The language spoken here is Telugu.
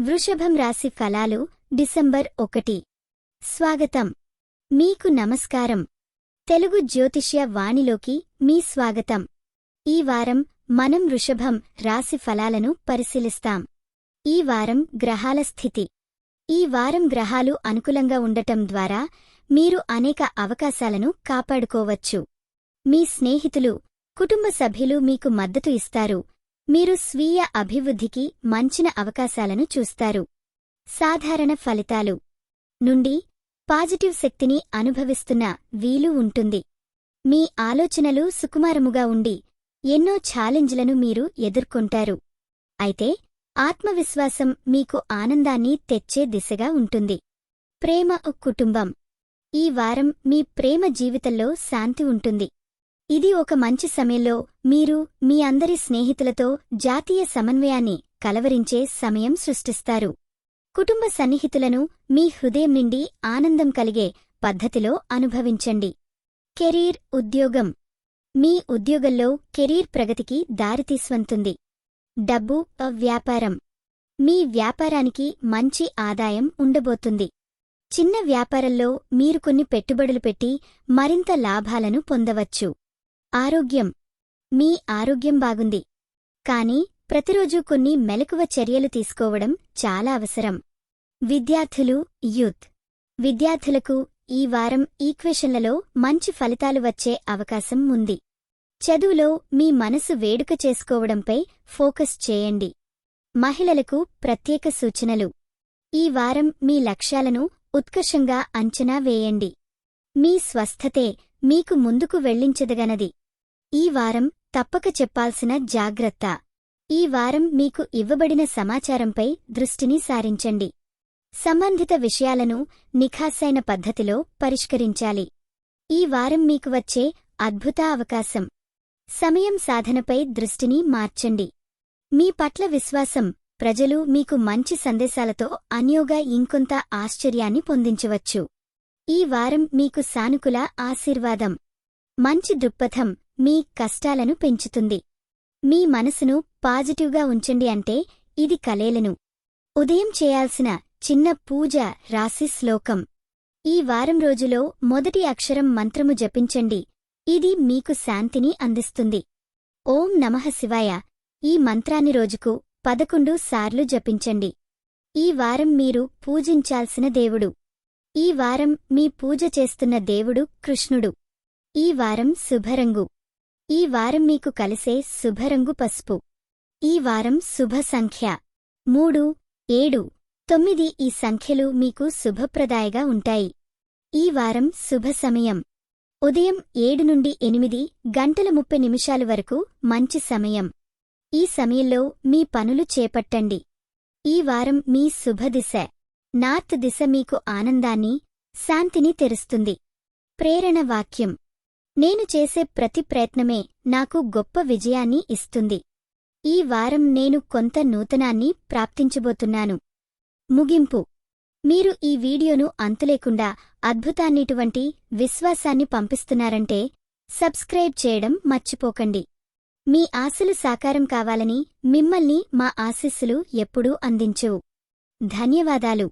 వృషభం రాశి ఫలాలు డిసెంబర్ ఒకటి. స్వాగతం. మీకు నమస్కారం. తెలుగు జ్యోతిష్య వాణిలోకి మీ స్వాగతం. ఈ వారం మనం వృషభం రాశి ఫలాలను పరిశీలిస్తాం. ఈ వారం గ్రహాల స్థితి. ఈ వారం గ్రహాలు అనుకూలంగా ఉండటం ద్వారా మీరు అనేక అవకాశాలను కాపాడుకోవచ్చు. మీ స్నేహితులు కుటుంబ సభ్యులు మీకు మద్దతు ఇస్తారు. మీరు స్వీయ అభివృద్ధికి మంచిన అవకాశాలను చూస్తారు. సాధారణ ఫలితాలు. నుండి పాజిటివ్ శక్తిని అనుభవిస్తున్న వీలు ఉంటుంది. మీ ఆలోచనలు సుకుమారముగా ఉండి ఎన్నో ఛాలెంజ్లను మీరు ఎదుర్కొంటారు. అయితే ఆత్మవిశ్వాసం మీకు ఆనందాన్ని తెచ్చే దిశగా ఉంటుంది. ప్రేమ కుటుంబం. ఈ వారం మీ ప్రేమ జీవితంలో శాంతి ఉంటుంది. ఇది ఒక మంచి సమయంలో మీరు మీ అందరి స్నేహితులతో జాతీయ సమన్వయాన్ని కలవరించే సమయం సృష్టిస్తారు. కుటుంబ సన్నిహితులను మీ హృదయం నిండి ఆనందం కలిగే పద్ధతిలో అనుభవించండి. కెరీర్ ఉద్యోగం. మీ ఉద్యోగంలో కెరీర్ ప్రగతికి దారితీస్వంతుంది. డబ్బు అ వ్యాపారం. మీ వ్యాపారానికి మంచి ఆదాయం ఉండబోతుంది. చిన్న వ్యాపారంలో మీరు కొన్ని పెట్టుబడులు పెట్టి మరింత లాభాలను పొందవచ్చు. ఆరోగ్యం. మీ ఆరోగ్యం బాగుంది. కానీ ప్రతిరోజూ కొన్ని మెలకువ చర్యలు తీసుకోవడం చాలా అవసరం. విద్యార్థులు యూత్. విద్యార్థులకు ఈ వారం ఈక్వేషన్లలో మంచి ఫలితాలు వచ్చే అవకాశం ఉంది. చదువులో మీ మనసు వేడుక చేసుకోవడంపై ఫోకస్ చేయండి. మహిళలకు ప్రత్యేక సూచనలు. ఈ వారం మీ లక్ష్యాలను ఉత్కర్షంగా అంచనా వేయండి. మీ స్వస్థతే మీకు ముందుకు వెళ్ళించదగనది ఈ వారం తప్పక చెప్పాల్సిన జాగ్రత్త. ఈ వారం మీకు ఇవ్వబడిన సమాచారంపై దృష్టిని సారించండి. సంబంధిత విషయాలను నిఖాసైన పద్ధతిలో పరిష్కరించాలి. ఈ వారం మీకు వచ్చే అద్భుత అవకాశం. సమయం సాధనపై దృష్టిని మార్చండి. మీ పట్ల విశ్వాసం ప్రజలు మీకు మంచి సందేశాలతో అన్యోగా ఇంకొంత ఆశ్చర్యాన్ని పొందించవచ్చు. ఈ వారం మీకు సానుకూల ఆశీర్వాదం మంచి దృక్పథం మీ కష్టాలను పెంచుతుంది. మీ మనసును పాజిటివ్గా ఉంచండి అంటే ఇది కలేలను. ఉదయం చేయాల్సిన చిన్న పూజ రాశి శ్లోకం. ఈ వారం రోజులో మొదటి అక్షరం మంత్రము జపించండి. ఇది మీకు శాంతిని అందిస్తుంది. ఓం నమః శివాయ. ఈ మంత్రాన్ని రోజుకు పదకొండు సార్లు జపించండి. ఈ వారం మీరు పూజించాల్సిన దేవుడు. ఈ వారం మీ పూజ చేస్తున్న దేవుడు కృష్ణుడు. ఈ వారం శుభరంగు. ఈ వారం మీకు కలిసే శుభరంగు పసుపు. ఈ వారం శుభ సంఖ్య. మూడు ఏడు తొమ్మిది ఈ సంఖ్యలు మీకు శుభప్రదాయగా ఉంటాయి. ఈ వారం శుభ సమయం. ఉదయం ఏడు నుండి ఎనిమిది గంటల ముప్పై నిమిషాలు వరకు మంచి సమయం. ఈ సమయంలో మీ పనులు చేపట్టండి. ఈ వారం మీ శుభదిశ నార్త్ దిశ మీకు ఆనందాన్ని శాంతిని తెరుస్తుంది. ప్రేరణ వాక్యం. నేను చేసే ప్రతి ప్రయత్నమే నాకు గొప్ప విజయాన్ని ఇస్తుంది. ఈ వారం నేను కొంత నూతనాన్ని ప్రాప్తించబోతున్నాను. ముగింపు. మీరు ఈ వీడియోను అంతులేకుండా అద్భుతాన్నిటువంటి విశ్వాసాన్ని పంపిస్తున్నారంటే సబ్స్క్రైబ్ చేయడం మర్చిపోకండి. మీ ఆశలు సాకారం కావాలని మిమ్మల్ని మా ఆశీస్సులు ఎప్పుడూ అందించవు. ధన్యవాదాలు.